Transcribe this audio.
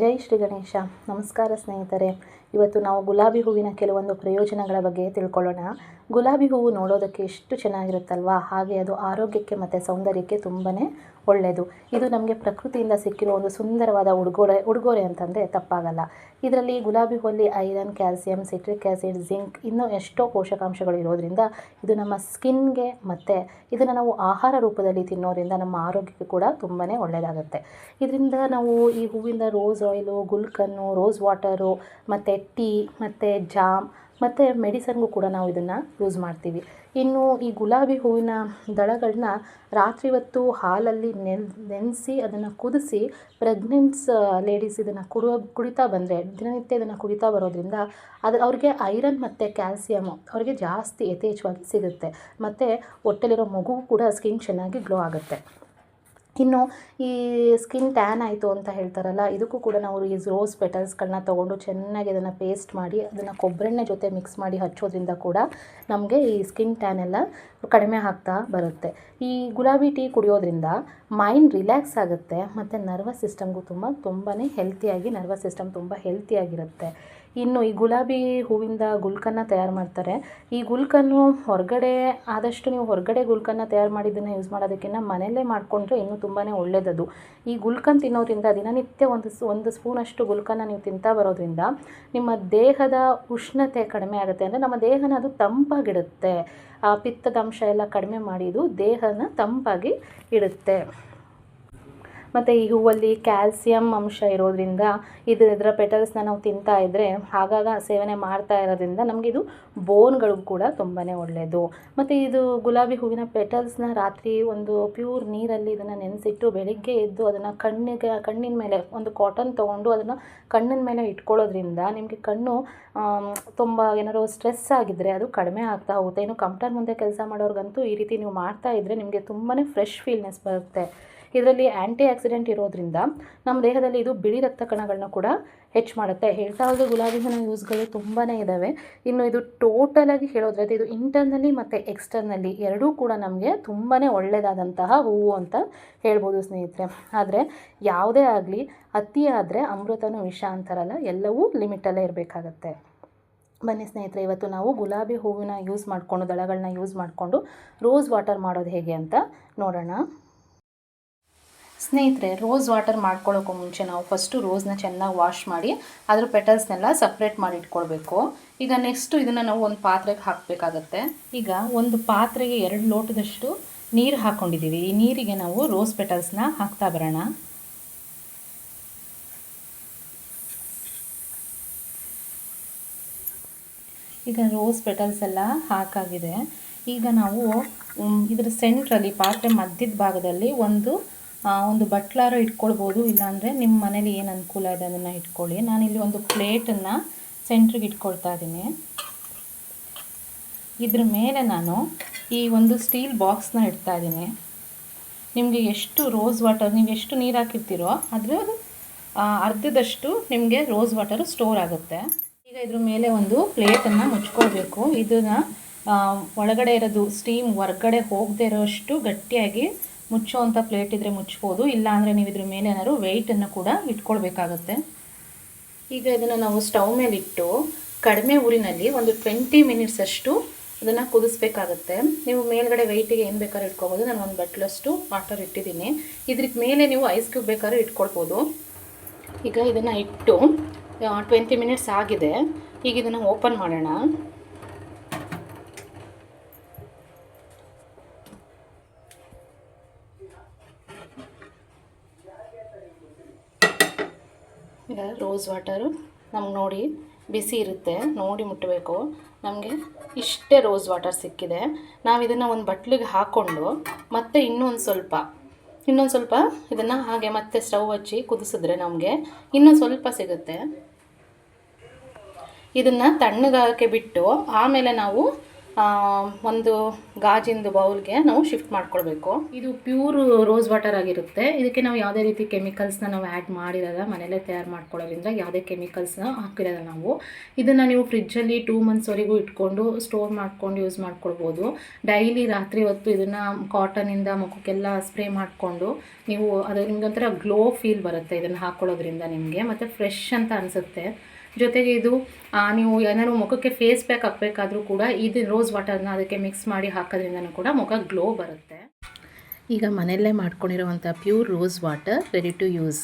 ಜೈ ಶ್ರೀ ಗಣೇಶ. ನಮಸ್ಕಾರ ಸ್ನೇಹಿತರೆ. ಇವತ್ತು ನಾವು ಗುಲಾಬಿ ಹೂವಿನ ಕೆಲವೊಂದು ಪ್ರಯೋಜನಗಳ ಬಗ್ಗೆ ತಿಳ್ಕೊಳ್ಳೋಣ. ಗುಲಾಬಿ ಹೂವು ನೋಡೋದಕ್ಕೆ ಎಷ್ಟು ಚೆನ್ನಾಗಿರುತ್ತಲ್ವಾ? ಹಾಗೆ ಅದು ಆರೋಗ್ಯಕ್ಕೆ ಮತ್ತು ಸೌಂದರ್ಯಕ್ಕೆ ತುಂಬಾ ಒಳ್ಳೆಯದು ಇದು ನಮಗೆ ಪ್ರಕೃತಿಯಿಂದ ಸಿಕ್ಕಿರೋ ಒಂದು ಸುಂದರವಾದ ಉಡುಗೊರೆ ಉಡುಗೊರೆ ಅಂತಂದರೆ ತಪ್ಪಾಗಲ್ಲ. ಇದರಲ್ಲಿ ಗುಲಾಬಿ ಹೂವಲ್ಲಿ iron, calcium, citric acid zinc ಇನ್ನೂ ಎಷ್ಟೋ ಪೋಷಕಾಂಶಗಳು ಇರೋದ್ರಿಂದ ಇದು ನಮ್ಮ ಸ್ಕಿನ್ಗೆ ಮತ್ತು ಇದನ್ನು ನಾವು ಆಹಾರ ರೂಪದಲ್ಲಿ ತಿನ್ನೋದ್ರಿಂದ ನಮ್ಮ ಆರೋಗ್ಯಕ್ಕೆ ಕೂಡ ತುಂಬಾ ಒಳ್ಳೆಯದಾಗುತ್ತೆ ಇದರಿಂದ ನಾವು ಈ ಹೂವಿಂದ ರೋಸ್ ಆಯಿಲು, ಗುಲ್ಕನ್ನು, ರೋಸ್ ವಾಟರು ಮತ್ತು ಟೀ ಮತ್ತು ಜಾಮ್ ಮತ್ತು ಮೆಡಿಸನ್ಗೂ ಕೂಡ ನಾವು ಇದನ್ನು ಯೂಸ್ ಮಾಡ್ತೀವಿ. ಇನ್ನು ಈ ಗುಲಾಬಿ ಹೂವಿನ ದಳಗಳನ್ನ ರಾತ್ರಿ ಹೊತ್ತು ಹಾಲಲ್ಲಿ ನೆನ್, ನೆನೆಸಿ ಅದನ್ನು ಕುದಿಸಿ ಪ್ರೆಗ್ನೆನ್ಸ್ ಲೇಡೀಸ್ ಇದನ್ನು ಕುಡಿಯೋ ಕುಡಿತಾ ಬಂದರೆ, ದಿನನಿತ್ಯ ಇದನ್ನು ಕುಡಿತಾ ಬರೋದ್ರಿಂದ ಅದು, ಅವ್ರಿಗೆ ಐರನ್ ಮತ್ತು ಕ್ಯಾಲ್ಸಿಯಮು ಅವ್ರಿಗೆ ಜಾಸ್ತಿ ಯಥೇಚ್ಛವಾಗಿ ಸಿಗುತ್ತೆ. ಮತ್ತು ಹೊಟ್ಟೆಲಿರೋ ಮಗು ಕೂಡ ಸ್ಕಿನ್ ಚೆನ್ನಾಗಿ ಗ್ಲೋ ಆಗುತ್ತೆ. ಇನ್ನು ಈ ಸ್ಕಿನ್ ಟ್ಯಾನ್ ಆಯಿತು ಅಂತ ಹೇಳ್ತಾರಲ್ಲ, ಇದಕ್ಕೂ ಕೂಡ ನಾವು ಈ ರೋಸ್ ಪೆಟಲ್ಸ್ಗಳನ್ನ ತೊಗೊಂಡು ಚೆನ್ನಾಗಿ ಅದನ್ನು ಪೇಸ್ಟ್ ಮಾಡಿ, ಅದನ್ನು ಕೊಬ್ಬರೆಣ್ಣೆ ಜೊತೆ ಮಿಕ್ಸ್ ಮಾಡಿ ಹಚ್ಚೋದ್ರಿಂದ ಕೂಡ ನಮಗೆ ಈ ಸ್ಕಿನ್ ಟ್ಯಾನ್ ಎಲ್ಲ ಕಡಿಮೆ ಆಗ್ತಾ ಬರುತ್ತೆ. ಈ ಗುಲಾಬಿ ಟೀ ಕುಡಿಯೋದ್ರಿಂದ ಮೈಂಡ್ ರಿಲ್ಯಾಕ್ಸ್ ಆಗುತ್ತೆ, ಮತ್ತು ನರ್ವಸ್ ಸಿಸ್ಟಮ್ಗೂ ತುಂಬ ತುಂಬಾ ಹೆಲ್ತಿಯಾಗಿ, ನರ್ವಸ್ ಸಿಸ್ಟಮ್ ತುಂಬ ಹೆಲ್ತಿಯಾಗಿರುತ್ತೆ. ಇನ್ನು ಈ ಗುಲಾಬಿ ಹೂವಿಂದ ಗುಲ್ಕನ್ನ ತಯಾರು ಮಾಡ್ತಾರೆ. ಈ ಗುಲ್ಕನ್ನು ಹೊರಗಡೆ, ಆದಷ್ಟು ನೀವು ಹೊರಗಡೆ ಗುಲ್ಕನ್ನ ತಯಾರು ಮಾಡಿದ್ದನ್ನು ಯೂಸ್ ಮಾಡೋದಕ್ಕಿಂತ ಮನೆಯಲ್ಲೇ ಮಾಡಿಕೊಂಡ್ರೆ ಇನ್ನೂ ತುಂಬಾ ಒಳ್ಳೆಯದದು ಈ ಗುಲ್ಕನ್ ತಿನ್ನೋದ್ರಿಂದ ದಿನನಿತ್ಯ ಒಂದು ಒಂದು ಸ್ಪೂನಷ್ಟು ಗುಲ್ಕನ್ನ ನೀವು ತಿಂತಾ ಬರೋದ್ರಿಂದ ನಿಮ್ಮ ದೇಹದ ಉಷ್ಣತೆ ಕಡಿಮೆ ಆಗುತ್ತೆ. ಅಂದರೆ ನಮ್ಮ ದೇಹನ ಅದು ತಂಪಾಗಿಡುತ್ತೆ. ಆ ಪಿತ್ತದ ಅಂಶ ಎಲ್ಲ ಕಡಿಮೆ ಮಾಡಿದು ದೇಹನ ತಂಪಾಗಿ ಇಡುತ್ತೆ. ಮತ್ತು ಈ ಹೂವಲ್ಲಿ ಕ್ಯಾಲ್ಸಿಯಂ ಅಂಶ ಇರೋದ್ರಿಂದ ಇದು ಇದರ ಪೆಟಲ್ಸ್ನ ನಾವು ತಿಂತಾ ಇದ್ದರೆ ಆಗಾಗ ಸೇವನೆ ಮಾಡ್ತಾ ಇರೋದ್ರಿಂದ ನಮಗೆ ಇದು ಬೋನ್ಗಳಿಗೂ ಕೂಡ ತುಂಬಾ ಒಳ್ಳೆಯದು ಮತ್ತು ಇದು ಗುಲಾಬಿ ಹೂವಿನ ಪೆಟಲ್ಸ್ನ ರಾತ್ರಿ ಒಂದು ಪ್ಯೂರ್ ನೀರಲ್ಲಿ ಇದನ್ನು ನೆನೆಸಿಟ್ಟು ಬೆಳಿಗ್ಗೆ ಎದ್ದು ಅದನ್ನು ಕಣ್ಣಿಗೆ, ಕಣ್ಣಿನ ಮೇಲೆ ಒಂದು ಕಾಟನ್ ತೊಗೊಂಡು ಅದನ್ನು ಕಣ್ಣಿನ ಮೇಲೆ ಇಟ್ಕೊಳ್ಳೋದ್ರಿಂದ ನಿಮಗೆ ಕಣ್ಣು ತುಂಬ ಏನಾದ್ರು ಸ್ಟ್ರೆಸ್ ಆಗಿದ್ದರೆ ಅದು ಕಡಿಮೆ ಆಗ್ತಾ ಹೋಗುತ್ತೆ. ಇನ್ನು ಕಂಪ್ಯೂಟರ್ ಮುಂದೆ ಕೆಲಸ ಮಾಡೋರ್ಗಂತೂ ಈ ರೀತಿ ನೀವು ಮಾಡ್ತಾ ಇದ್ದರೆ ನಿಮಗೆ ತುಂಬಾ ಫ್ರೆಶ್ ಫೀಲ್ನೆಸ್ ಬರುತ್ತೆ. ಇದರಲ್ಲಿ ಆ್ಯಂಟಿ ಆಕ್ಸಿಡೆಂಟ್ ಇರೋದ್ರಿಂದ ನಮ್ಮ ದೇಹದಲ್ಲಿ ಇದು ಬಿಳಿ ರಕ್ತ ಕಣಗಳನ್ನ ಕೂಡ ಹೆಚ್ಚು ಮಾಡುತ್ತೆ. ಹೇಳ್ತಾ ಹೋದರೆ ಗುಲಾಬಿ ಹೂವಿನ ಯೂಸ್ಗಳು ತುಂಬಾ ಇದ್ದಾವೆ ಇನ್ನು ಇದು ಟೋಟಲಾಗಿ ಹೇಳೋದ್ರೆ ಇದು ಇಂಟರ್ನಲಿ ಮತ್ತು ಎಕ್ಸ್ಟರ್ನಲ್ಲಿ ಎರಡೂ ಕೂಡ ನಮಗೆ ತುಂಬಾ ಒಳ್ಳೆಯದಾದಂತಹ ಹೂವು ಅಂತ ಹೇಳ್ಬೋದು ಸ್ನೇಹಿತರೆ. ಆದರೆ ಯಾವುದೇ ಆಗಲಿ, ಅತಿ ಆದರೆ ಅಮೃತನೂ ವಿಷ ಅಂತಾರಲ್ಲ, ಎಲ್ಲವೂ ಲಿಮಿಟಲ್ಲೇ ಇರಬೇಕಾಗತ್ತೆ. ಬನ್ನಿ ಸ್ನೇಹಿತರೆ, ಇವತ್ತು ನಾವು ಗುಲಾಬಿ ಹೂವಿನ ಯೂಸ್ ಮಾಡಿಕೊಂಡು ದಳಗಳನ್ನ ಯೂಸ್ ಮಾಡಿಕೊಂಡು ರೋಸ್ ವಾಟರ್ ಮಾಡೋದು ಹೇಗೆ ಅಂತ ನೋಡೋಣ. ಸ್ನೇಹಿತರೆ ರೋಸ್ ವಾಟರ್ ಮಾಡ್ಕೊಳ್ಳೋಕ್ಕೂ ಮುಂಚೆ ನಾವು ಫಸ್ಟು ರೋಸ್ನ ಚೆನ್ನಾಗಿ ವಾಶ್ ಮಾಡಿ, ಅದ್ರ ಪೆಟಲ್ಸ್ನೆಲ್ಲ ಸಪ್ರೇಟ್ ಮಾಡಿ ಇಟ್ಕೊಳ್ಬೇಕು. ಈಗ ನೆಕ್ಸ್ಟು ಇದನ್ನು ನಾವು ಒಂದು ಪಾತ್ರೆಗೆ ಹಾಕಬೇಕಾಗತ್ತೆ. ಈಗ ಒಂದು ಪಾತ್ರೆಗೆ ಎರಡು ಲೋಟದಷ್ಟು ನೀರು ಹಾಕ್ಕೊಂಡಿದ್ದೀವಿ ಈ ನೀರಿಗೆ ನಾವು ರೋಸ್ ಪೆಟಲ್ಸ್ನ ಹಾಕ್ತಾ ಬರೋಣ. ಈಗ ರೋಸ್ ಪೆಟಲ್ಸ್ ಎಲ್ಲ ಹಾಕಾಗಿದೆ. ಈಗ ನಾವು ಇದರ ಸೆಂಟ್ರಲ್ಲಿ ಪಾತ್ರೆ ಮಧ್ಯದ ಭಾಗದಲ್ಲಿ ಒಂದು ಒಂದು ಬಟ್ಲಾರು ಇಟ್ಕೊಳ್ಬೋದು, ಇಲ್ಲಾಂದರೆ ನಿಮ್ಮ ಮನೇಲಿ ಏನು ಅನುಕೂಲ ಇದೆ ಅದನ್ನು ಇಟ್ಕೊಳ್ಳಿ. ನಾನಿಲ್ಲಿ ಒಂದು ಪ್ಲೇಟನ್ನು ಸೆಂಟ್ರಿಗೆ ಇಟ್ಕೊಳ್ತಾ ಇದ್ದೀನಿ. ಇದ್ರ ಮೇಲೆ ನಾನು ಈ ಒಂದು ಸ್ಟೀಲ್ ಬಾಕ್ಸ್ನ ಇಡ್ತಾ ಇದ್ದೀನಿ. ನಿಮಗೆ ಎಷ್ಟು ರೋಸ್ ವಾಟರ್ ನೀವು ಎಷ್ಟು ನೀರು ಹಾಕಿರ್ತೀರೋ ಅದ್ರ ಅರ್ಧದಷ್ಟು ನಿಮಗೆ ರೋಸ್ ವಾಟರು ಸ್ಟೋರ್ ಆಗುತ್ತೆ. ಈಗ ಇದ್ರ ಮೇಲೆ ಒಂದು ಪ್ಲೇಟನ್ನು ಮುಚ್ಕೊಳ್ಬೇಕು. ಇದನ್ನು ಒಳಗಡೆ ಇರೋದು ಸ್ಟೀಮ್ ಹೊರ್ಗಡೆ ಹೋಗದೆ ಇರೋಷ್ಟು ಗಟ್ಟಿಯಾಗಿ ಮುಚ್ಚೋವಂಥ ಪ್ಲೇಟ್ ಇದ್ದರೆ ಇಲ್ಲ ಅಂದರೆ ನೀವು ಇದ್ರ ಮೇಲೆ ಏನಾದ್ರು ವೆಯ್ಟನ್ನು ಕೂಡ ಇಟ್ಕೊಳ್ಬೇಕಾಗತ್ತೆ. ಈಗ ಇದನ್ನು ನಾವು ಸ್ಟವ್ ಮೇಲೆ ಇಟ್ಟು ಕಡಿಮೆ ಊರಿನಲ್ಲಿ ಒಂದು ಟ್ವೆಂಟಿ ಮಿನಿಟ್ಸ್ ಅಷ್ಟು ಅದನ್ನು ಕುದಿಸ್ಬೇಕಾಗತ್ತೆ. ನೀವು ಮೇಲ್ಗಡೆ ವೆಯ್ಟಿಗೆ ಏನು ಬೇಕಾದ್ರೂ ಇಟ್ಕೋಬೋದು. ನಾನು ಒಂದು ಬಟ್ಲಷ್ಟು ವಾಟರ್ ಇಟ್ಟಿದ್ದೀನಿ. ಇದ್ರ ಮೇಲೆ ನೀವು ಐಸ್ ಕ್ಯೂಬ್ ಬೇಕಾದ್ರೂ ಇಟ್ಕೊಳ್ಬೋದು. ಈಗ ಇದನ್ನು ಇಟ್ಟು ಟ್ವೆಂಟಿ ಮಿನಿಟ್ಸ್ ಆಗಿದೆ. ಈಗ ಇದನ್ನು ಓಪನ್ ಮಾಡೋಣ. ರೋಸ್ ವಾಟರು ನಮ್ಗೆ ನೋಡಿ ಬಿಸಿ ಇರುತ್ತೆ, ನೋಡಿ ಮುಟ್ಟಬೇಕು ನಮಗೆ ಇಷ್ಟೇ ರೋಸ್ ವಾಟರ್ ಸಿಕ್ಕಿದೆ. ನಾವು ಇದನ್ನು ಒಂದು ಬಟ್ಲಿಗೆ ಹಾಕ್ಕೊಂಡು ಮತ್ತೆ ಇನ್ನೊಂದು ಸ್ವಲ್ಪ ಇನ್ನೊಂದು ಸ್ವಲ್ಪ ಇದನ್ನು ಹಾಗೆ ಮತ್ತೆ ಸ್ಟವ್ ಹಚ್ಚಿ ಕುದಿಸಿದ್ರೆ ನಮಗೆ ಇನ್ನೊಂದು ಸ್ವಲ್ಪ ಸಿಗುತ್ತೆ. ಇದನ್ನು ತಣ್ಣಗಾಗಕ್ಕೆ ಬಿಟ್ಟು ಆಮೇಲೆ ನಾವು ಒಂದು ಗಾಜಿಂದು ಬೌಲ್ಗೆ ನಾವು ಶಿಫ್ಟ್ ಮಾಡ್ಕೊಳ್ಬೇಕು. ಇದು ಪ್ಯೂರ್ ರೋಸ್ ವಾಟರ್ ಆಗಿರುತ್ತೆ. ಇದಕ್ಕೆ ನಾವು ಯಾವುದೇ ರೀತಿ ಕೆಮಿಕಲ್ಸ್ನ ನಾವು ಆ್ಯಡ್ ಮಾಡಿರಲ್ಲ ಮನೆಯಲ್ಲೇ ತಯಾರು ಮಾಡ್ಕೊಳ್ಳೋದ್ರಿಂದ ಯಾವುದೇ ಕೆಮಿಕಲ್ಸ್ನ ಹಾಕಿರಲ್ಲ ನಾವು. ಇದನ್ನು ನೀವು ಫ್ರಿಜ್ಜಲ್ಲಿ ಟೂ ಮಂತ್ಸ್ವರೆಗೂ ಇಟ್ಕೊಂಡು ಸ್ಟೋರ್ ಮಾಡ್ಕೊಂಡು ಯೂಸ್ ಮಾಡ್ಕೊಳ್ಬೋದು. ಡೈಲಿ ರಾತ್ರಿ ಹೊತ್ತು ಇದನ್ನು ಕಾಟನಿಂದ ಮುಖಕ್ಕೆಲ್ಲ ಸ್ಪ್ರೇ ಮಾಡಿಕೊಂಡು ನೀವು ಅದು ನಿಮ್ಗೊಂಥರ ಗ್ಲೋ ಫೀಲ್ ಬರುತ್ತೆ ಇದನ್ನು ಹಾಕ್ಕೊಳ್ಳೋದ್ರಿಂದ ನಿಮಗೆ. ಮತ್ತು ಫ್ರೆಶ್ ಅಂತ ಅನಿಸುತ್ತೆ. ಜೊತೆಗೆ ಇದು ನೀವು ಏನಾದ್ರು ಮುಖಕ್ಕೆ ಫೇಸ್ ಪ್ಯಾಕ್ ಹಾಕಬೇಕಾದ್ರೂ ಕೂಡ ಇದು ರೋಸ್ ವಾಟರ್ನ ಅದಕ್ಕೆ ಮಿಕ್ಸ್ ಮಾಡಿ ಹಾಕೋದ್ರಿಂದನೂ ಕೂಡ ಮುಖ ಗ್ಲೋ ಬರುತ್ತೆ. ಈಗ ಮನೆಯಲ್ಲೇ ಮಾಡ್ಕೊಂಡಿರುವಂಥ pure rose water ready to use